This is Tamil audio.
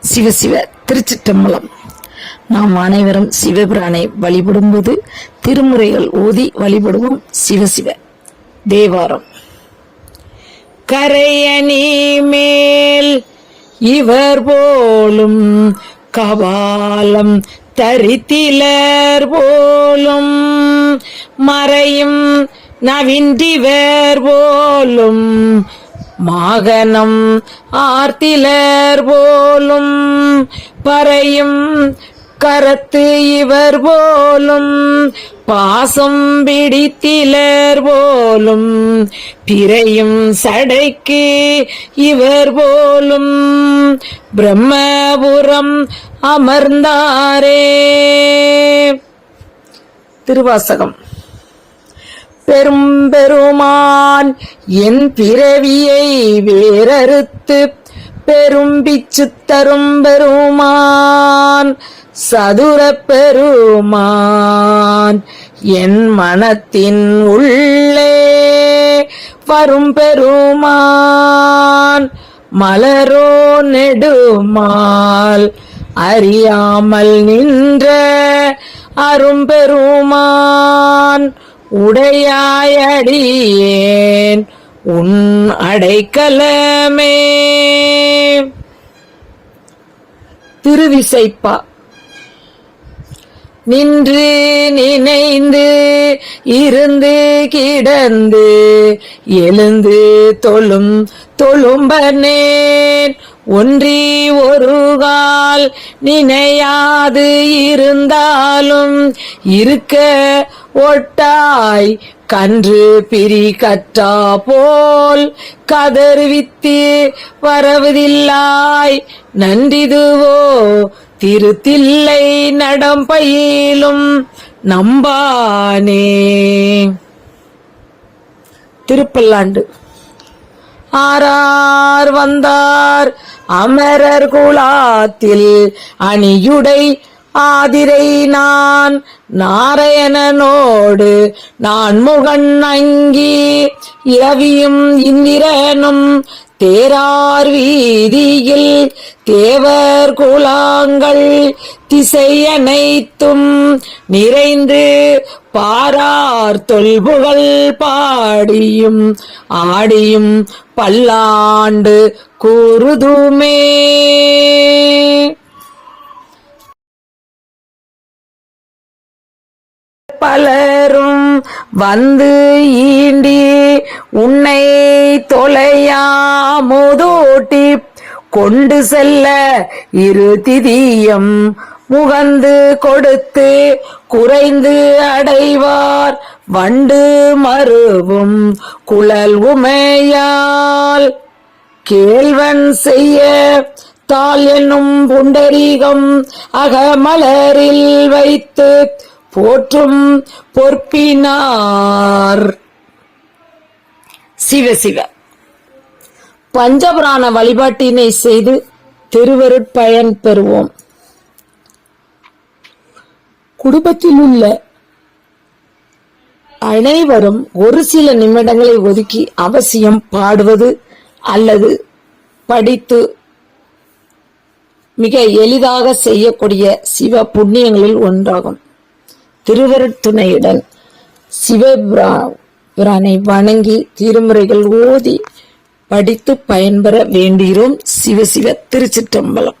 சிவசிவ திருச்சிற்றம்பலம். நாம் அனைவரும் சிவபிரானை வழிபடும்போது திருமுறைகள் ஓதி வழிபடுவோம் சிவசிவ தேவாரம். கரையணி மேல் இவர் போலும் கபாலம் தரித்திலர் போலும் மறையும் நவின்றிவர் போலும் மாகனம் ஆர்த்திலர் போலும் பறையும் கரத்து இவர் போலும் பாசம் பிடித்திலர் போலும் பிறையும் சடைக்கு இவர் போலும் பிரம்மபுரம் அமர்ந்தாரே. திருவாசகம். பெரும்பெருமான் என் பிறவியை வேறறுத்து பெரும் பிச்சு தரும் பெருமான் சதுர பெருமான் என் மனத்தின் உள்ளே வரும் பெருமான் மலரோ நெடுமால் அறியாமல் நின்ற அரும்பெருமான் உடையாயடியேன் உன் அடைக்கலமே. திருவிசைப்பா நின்று நினைந்து இருந்து கிடந்து எழுந்து தொழும் தொழும்பனேன். ஒன்றி ஒரு கால் நினையாது இருந்தாலும் இருக்க ஒட்டாய் கன்று பிரி கற்றா போல் கதர்வித்து வரவதில்லாய் நன்றிதுவோ திருத்தில்லை நடம்பயிலும் நம்பானே. திருப்பல்லாண்டு. ஆரார் வந்தார் அமரர் குலாத்தில் அணியுடை ஆதிரை நான் நாராயணனோடு நான் முகன் அங்கி இரவியும் இந்திரனும் தேரார் வீதியில் தேவர் குலாங்கள் திசையனைத்தும் நிறைந்து பாரார் தொல்புகழ் பாடியும் ஆடியும் பல்லாண்டு கூறுதுமே. பலரும் வந்து ஈண்டி உன்னை தொலையாமுதோட்டி கொண்டு செல்ல இரு திதியம் முகந்து கொடுத்து குறைந்து அடைவார். வண்டு மறுவும் குழல் உமையால். கேள்வன் செய்ய தாள் என்னும் புண்டரீகம் அகமலரில் வைத்து போற்றும் பொற்பினார். சிவ சிவ. பஞ்சபுராண வழிபாட்டினை செய்து திருவருட்பயன் பெறுவோம். குடும்பத்தில் உள்ள அனைவரும் ஒரு சில நிமிடங்களை ஒதுக்கி அவசியம் பாடுவது அல்லது படித்து மிக எளிதாக செய்யக்கூடிய சிவ புண்ணியங்களில் ஒன்றாகும். திருவருட்துணையுடன் சிவபிரானை வணங்கி திருமுறைகள் ஓதி படித்து பயன்பெற வேண்டுகிறோம் சிவசிவ திருச்சிற்றம்பலம்.